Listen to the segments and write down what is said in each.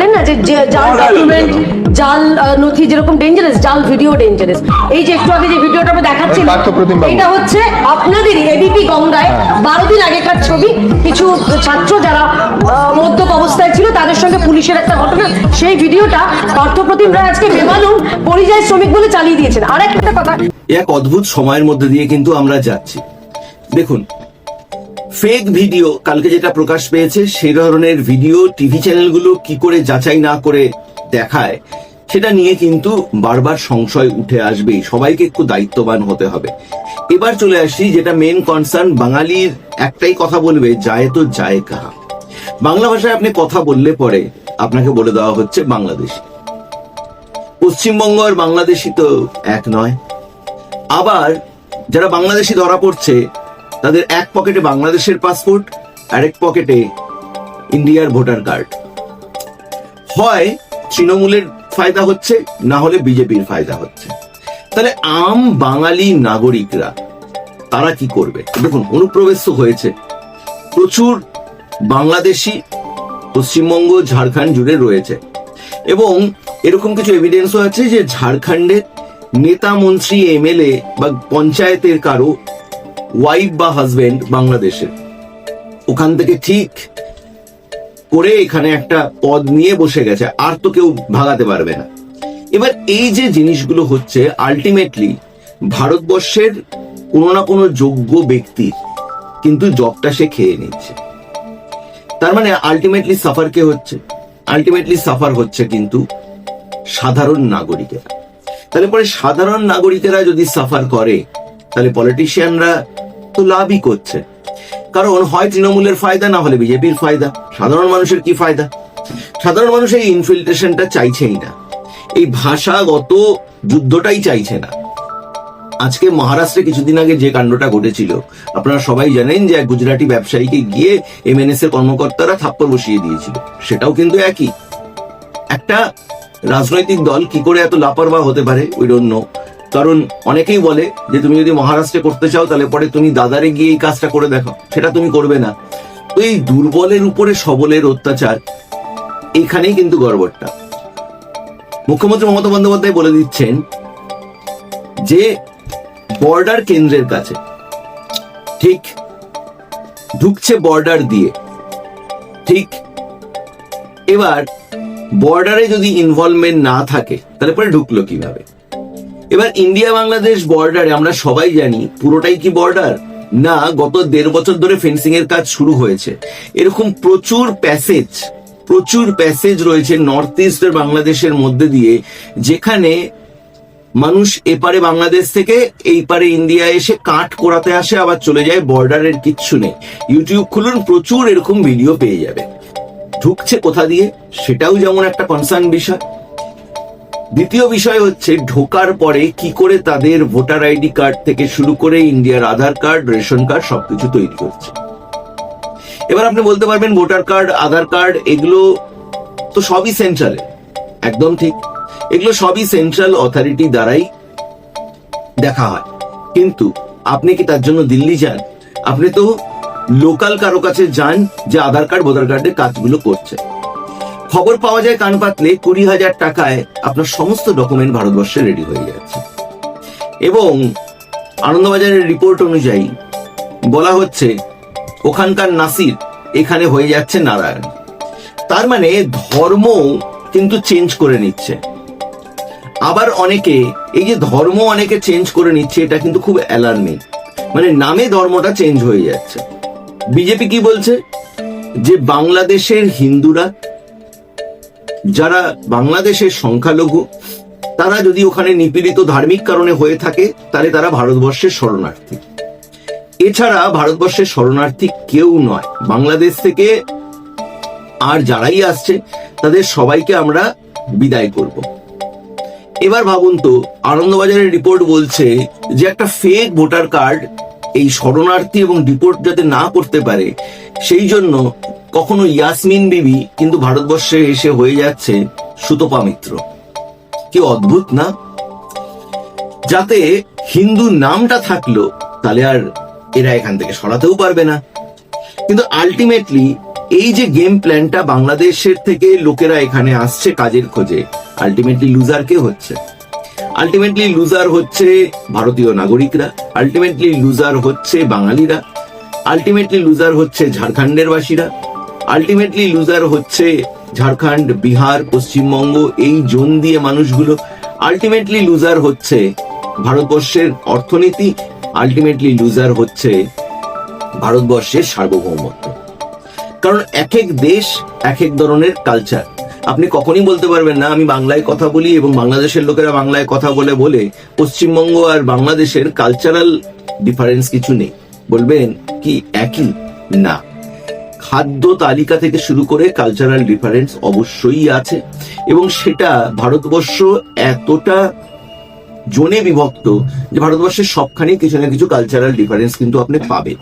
বললেন না যে জাল ডকুমেন্ট জাল নথি যেরকম ডেঞ্জারাস জাল ভিডিও ডেঞ্জারাস এই যে একটু আগে যে ভিডিওটা আমরা বাবু। এটা হচ্ছে আপনাদেরই এবিপি গঙ্গায় বারো দিন আগেকার ছবি। কিছু ছাত্র যারা মদ্যপ অবস্থায় ছিল তাদের সঙ্গে পুলিশের একটা ঘটনা। সেই ভিডিওটা পার্থপ্রতিম রায় আজকে বেমালুম পরিযায়ী শ্রমিক বলে চালিয়ে দিয়েছেন। আর একটা কথা। এক অদ্ভুত সময়ের মধ্যে দিয়ে কিন্তু আমরা যাচ্ছি। দেখুন ফেক ভিডিও কালকে যেটা প্রকাশ পেয়েছে, সেই ধরনের ভিডিও টিভি চ্যানেলগুলো কি করে যাচাই না করে দেখায়, সেটা নিয়ে কিন্তু বারবার সংশয় উঠে আসবেই সবাইকে একটু দায়িত্ববান হতে হবে। এবার চলে আসি, যেটা মেন কনসার্ন বাঙালির একটাই কথা বলবে, যায় তো যায় কাহা। বাংলা ভাষায় আপনি কথা বললে পরে আপনাকে বলে দেওয়া হচ্ছে বাংলাদেশ। পশ্চিমবঙ্গ আর বাংলাদেশি তো এক নয়। আবার যারা বাংলাদেশি ধরা পড়ছে তাদের এক পকেটে বাংলাদেশের পাসপোর্ট, আরেক পকেটে ইন্ডিয়ার ভোটার কার্ড। হয় তৃণমূলের ফায়দা হচ্ছে, না হলে বিজেপির ফায়দা হচ্ছে। তাহলে আম বাঙালি নাগরিকরা, তারা কি করবে? দেখুন, অনুপ্রবেশ হয়েছে। প্রচুর বাংলাদেশি পশ্চিমবঙ্গ, ঝাড়খণ্ড জুড়ে রয়েছে। এবং এরকম কিছু এভিডেন্সও আছে যে ঝাড়খণ্ডের নেতা মন্ত্রী, এমএলএ বা পঞ্চায়েতের কারও ওয়াইফ বা হাজবেন্ড বাংলাদেশের ওখান থেকে ঠিক করে এখানে একটা পদ নিয়ে বসে গেছে, আর তো কেউ ভাগাতে পারবে না। এবার এই যে জিনিসগুলো হচ্ছে আলটিমেটলি ভারতবর্ষের কোনো না কোনো যোগ্য ব্যক্তির কিন্তু জবটা সে খেয়ে নিচ্ছে। তার মানে আলটিমেটলি সাফার কে হচ্ছে? আলটিমেটলি সাফার হচ্ছে কিন্তু সাধারণ নাগরিকেরা। তাহলে পরে সাধারণ নাগরিকেরা যদি সাফার করে তাহলে পলিটিশিয়ানরা তো লাভই করছে। কারণ হয় তৃণমূলের ফায়দা, না হলে বিজেপির ফায়দা। সাধারণ মানুষের কি ফায়দা? সাধারণ মানুষ এই ইনফিল্ট্রেশনটা চাইছেই না। এই ভাষাগত যুদ্ধটাই চাইছে না। আজকে মহারাষ্ট্রে কিছুদিন আগে যে কাণ্ডটা ঘটেছিল, আপনারা সবাই জানেন যে এক গুজরাটি ব্যবসায়ীকে গিয়ে এমএনএস এর কর্মকর্তারা থাপ্পড় বসিয়ে দিয়েছিল। সেটাও কিন্তু একই। একটা রাজনৈতিক দল কি করে এত লাপরবাহ হতে পারে? উই ডোন্ট নো কারণ অনেকেই বলে যে তুমি যদি মহারাষ্ট্রে করতে চাও, তাহলে পরে তুমি দাদারে গিয়ে এই কাজটা করে দেখো। সেটা তুমি করবে না। তো এই দুর্বলের উপরে সবলের অত্যাচার, এখানেই কিন্তু গড়বড়টা। মুখ্যমন্ত্রী মমতা বন্দ্যোপাধ্যায় বলে দিচ্ছেন যে বর্ডার কেন্দ্রের কাছে, ঠিক ঢুকছে বর্ডার দিয়ে, ঠিক এবার বর্ডারে যদি ইনভলভমেন্ট না থাকে, তাহলে পরে ঢুকলো কীভাবে? এবার ইন্ডিয়া বাংলাদেশ বর্ডারে আমরা সবাই জানি পুরোটাই কি বর্ডার না, গত দেড় বছর ধরে ফেন্সিং এর কাজ শুরু হয়েছে। এরকম প্রচুর প্যাসেজ প্রচুর প্যাসেজ রয়েছে নর্থ ইস্টের বাংলাদেশের মধ্যে দিয়ে, যেখানে মানুষ এপারে বাংলাদেশ থেকে এই পারে ইন্ডিয়া এসে কাট করাতে আসে, আবার চলে যায় বর্ডারের কিচ্ছু নেই। ইউটিউব খুলুন, প্রচুর এরকম ভিডিও পেয়ে যাবে। ঢুকছে কোথা দিয়ে? সেটাও যেমন একটা কনসার্ন বিষয়। দ্বিতীয় বিষয় হচ্ছে, ঢোকার পরে কি করে তাদের ভোটার আইডি কার্ড থেকে শুরু করে ইন্ডিয়ার আধার কার্ড, রেশন কার্ড সবকিছু তৈরি করছে এবার আপনি বলতে পারবেন, ভোটার কার্ড, আধার কার্ড, এগুলো তো সবই সেন্ট্রালে একদম ঠিক। এগুলো সবই সেন্ট্রাল অথরিটি দ্বারাই দেখা হয়। কিন্তু আপনি কি তার জন্য দিল্লি যান? আপনি তো লোকাল কারও কাছে যান যে আধার কার্ড, ভোটার কার্ডের কাজগুলো করছে। খবর পাওয়া যায় কান পাতলে কুড়ি হাজার টাকায় আপনার সমস্ত ডকুমেন্ট ভারতবর্ষে রেডি হয়ে যাচ্ছে এবং আনন্দবাজারের রিপোর্ট অনুযায়ী বলা হচ্ছে, ওখানকার নাসির এখানে হয়ে যাচ্ছে নারায়ণ। তার মানে ধর্ম কিন্তু চেঞ্জ করে নিচ্ছে। আবার অনেকে, এই যে ধর্ম অনেকে চেঞ্জ করে নিচ্ছে, এটা কিন্তু খুব অ্যালার্মিং মানে নামে ধর্মটা চেঞ্জ হয়ে যাচ্ছে। বিজেপি কি বলছে? যে বাংলাদেশের হিন্দুরা যারা বাংলাদেশের সংখ্যালঘু, তারা যদি ওখানে নিপীড়িত ধার্মিক কারণে হয়ে থাকে, তাহলে তারা ভারতবর্ষের শরণার্থী। এছাড়া ভারতবর্ষের শরণার্থী কেউ নয়। বাংলাদেশ থেকে আর যারাই আসছে, তাদের সবাইকে আমরা বিদায় করব। এবার ভাবুন তো, আনন্দবাজারের রিপোর্ট বলছে যে একটা ফেক ভোটার কার্ড এই শরণার্থী এবং ডিপোর্ট যাতে না করতে পারে, সেই জন্য কখনো ইয়াসমিন বিবি কিন্তু ভারতবর্ষে এসে হয়ে যাচ্ছে সুতপা মিত্র কি অদ্ভুত না? যাতে হিন্দু নামটা থাকল, তাহলে আর এরা এখান থেকে সরাতেও পারবে না। কিন্তু আলটিমেটলি এই যে গেম প্ল্যানটা বাংলাদেশের থেকে লোকেরা এখানে আসছে কাজের খোঁজে আলটিমেটলি লুজার কে হচ্ছে? আলটিমেটলি লুজার হচ্ছে ভারতীয় নাগরিকরা আলটিমেটলি লুজার হচ্ছে বাঙালিরা আলটিমেটলি লুজার হচ্ছে ঝাড়খণ্ডের বাসীরা আলটিমেটলি লুজার হচ্ছে ঝাড়খণ্ড, বিহার, পশ্চিমবঙ্গ, এই জোন দিয়ে মানুষগুলো। আলটিমেটলি লুজার হচ্ছে ভারতবর্ষের অর্থনীতি। আলটিমেটলি লুজার হচ্ছে ভারতবর্ষের সার্বভৌমত্ব। কারণ এক এক দেশ এক এক ধরনের কালচার আপনি কখনই বলতে পারবেন না, আমি বাংলায় কথা বলি এবং বাংলাদেশের লোকেরা বাংলায় কথা বলে বলে পশ্চিমবঙ্গ আর বাংলাদেশের কালচারাল ডিফারেন্স কিছু নেই। বলবেন কি একই? না। খাদ্য তালিকা থেকে শুরু করে কালচারাল ডিফারেন্স অবশ্যই আছে। এবং সেটা ভারতবর্ষ এতটা জোনে বিভক্ত যে ভারতবর্ষের সবখানেই কিছু না কিছু কালচারাল ডিফারেন্স কিন্তু আপনি পাবেন।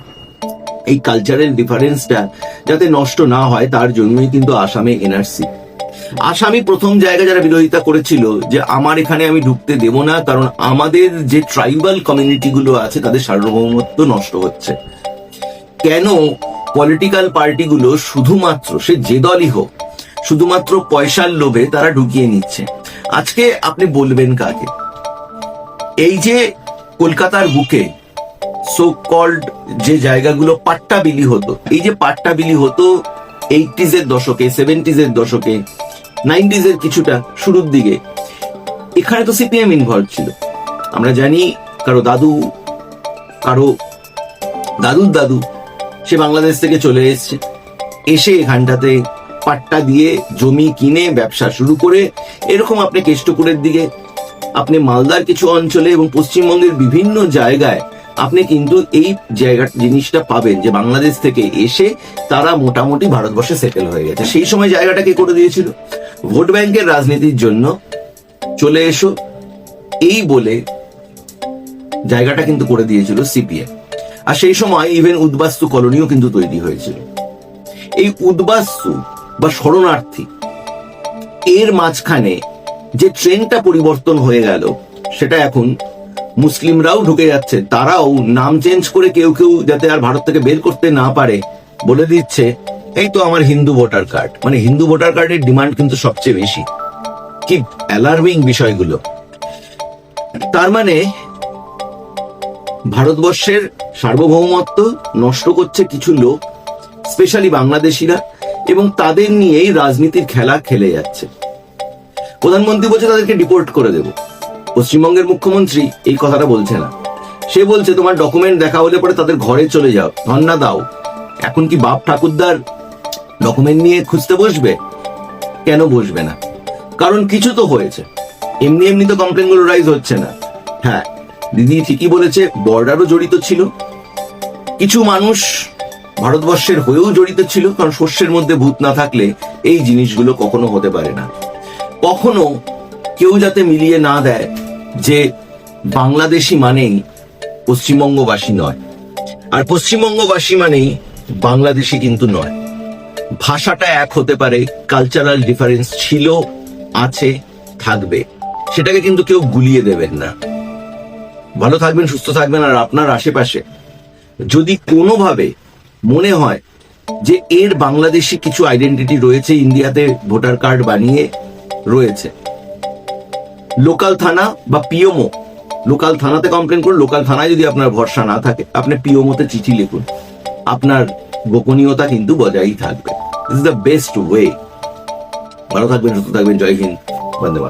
এই কালচারাল ডিফারেন্সটা যাতে নষ্ট না হয়, তার জন্যই কিন্তু আসামে এনআরসি আসামি প্রথম জায়গা যারা বিরোধিতা করেছিল যে আমার এখানে আমি ঢুকতে দেব না, কারণ আমাদের যে ট্রাইবাল কমিউনিটি গুলো আছে, তাদের সার্বভৌমত্ব নষ্ট হচ্ছে। কেন পলিটিক্যাল পার্টিগুলো শুধুমাত্র, সে যে দলই হোক, শুধুমাত্র পয়সার লোভে তারা ঢুকিয়ে নিচ্ছে। আজকে আপনি বলবেন কাকে? এই যে কলকাতার বুকে সো কল্ড যে জায়গাগুলো পাট্টা বিলি হতো, এই যে পাট্টা বিলি হতো এইটিজ এর দশকে সেভেন্টিজ এর দশকে নাইনটিজ এর কিছুটা শুরুর দিকে, এখানে তো সিপিএম ইনভলভ ছিল। আমরা জানি কারও দাদু, কারও দাদুর দাদু সে বাংলাদেশ থেকে চলে এসেছে। এসে এখানটাতে পাট্টা দিয়ে জমি কিনে ব্যবসা শুরু করে এরকম আপনি কেষ্টপুরের দিকে, আপনি মালদার কিছু অঞ্চলে এবং পশ্চিমবঙ্গের বিভিন্ন জায়গায় আপনি কিন্তু এই জায়গা জিনিসটা পাবেন যে বাংলাদেশ থেকে এসে তারা মোটামুটি ভারতবর্ষে সেটেল হয়ে গেছে। সেই সময় জায়গাটা কে করে দিয়েছিল? ভোট ব্যাংকের রাজনীতির জন্য চলে এসো। এই বলে জায়গাটা কিন্তু করে দিয়েছিল সিপিএম। আর সেই সময় ইভেন উদ্বাস্তু কলোনিও কিন্তু তৈরি হয়েছিল। এই উদ্বাস্তু বা শরণার্থী, এর মাঝখানে যে ট্রেনটা পরিবর্তন হয়ে গেল, সেটা এখন মুসলিমরাও ঢুকে যাচ্ছে, তারাও নাম চেঞ্জ করে কেউ কেউ যাতে আর ভারত থেকে বের করতে না পারে বলে দিচ্ছে, এই তো আমার হিন্দু ভোটার কার্ড। মানে হিন্দু ভোটার কার্ডের ডিমান্ড কিন্তু সবচেয়ে বেশি। কি অ্যালার্মিং বিষয়গুলো। তার মানে ভারতবর্ষের সার্বভৌমত্ব নষ্ট করছে কিছু লোক, স্পেশালি বাংলাদেশিরা, এবং তাদের নিয়েই রাজনীতির খেলা খেলে যাচ্ছে। প্রধানমন্ত্রী বলছে তাদেরকে ডিপোর্ট করে দেব। পশ্চিমবঙ্গের মুখ্যমন্ত্রী এই কথাটা বলছে না। সে বলছে, তোমার ডকুমেন্ট দেখা হলে পরে তাদের ঘরে চলে যাও ধন্না দাও। এখন কি বাপ ঠাকুরদার ডকুমেন্ট নিয়ে খুঁজতে বসবে? কেন বসবে না? কারণ কিছু তো হয়েছে। এমনি এমনি তো কমপ্লেনগুলো রাইজ হচ্ছে না। হ্যাঁ দিদি ঠিকই বলেছে বর্ডারও জড়িত ছিল। কিছু মানুষ ভারতবর্ষের হয়েও জড়িত ছিল, কারণ শস্যের মধ্যে ভূত না থাকলে এই জিনিসগুলো কখনো হতে পারে না। কখনো কেউ যাতে মিলিয়ে না দেয় যে বাংলাদেশি মানেই পশ্চিমবঙ্গবাসী নয়। আর পশ্চিমবঙ্গবাসী মানেই বাংলাদেশি কিন্তু নয়। ভাষাটা এক হতে পারে কালচারাল ডিফারেন্স ছিল, আছে, থাকবে। সেটাকে কিন্তু কেউ গুলিয়ে দেবেন না। ভালো থাকবেন, সুস্থ থাকবেন, আর আপনার আশেপাশে যদি কোনোভাবে মনে হয় যে এর বাংলাদেশি কিছু আইডেন্টিটি রয়েছে, ইন্ডিয়াতে ভোটার কার্ড বানিয়ে রয়েছে, লোকাল থানা বা পিওমো, লোকাল থানাতে কমপ্লেন করুন, লোকাল থানায় যদি আপনার ভরসা না থাকে, আপনি পিওমোতে চিঠি লিখুন। আপনার গোপনীয়তা কিন্তু বজায়ই থাকবে। ইজ দ্য বেস্ট ওয়ে ভালো থাকবেন, সুস্থ থাকবেন, জয় হিন্দ, বন্দে।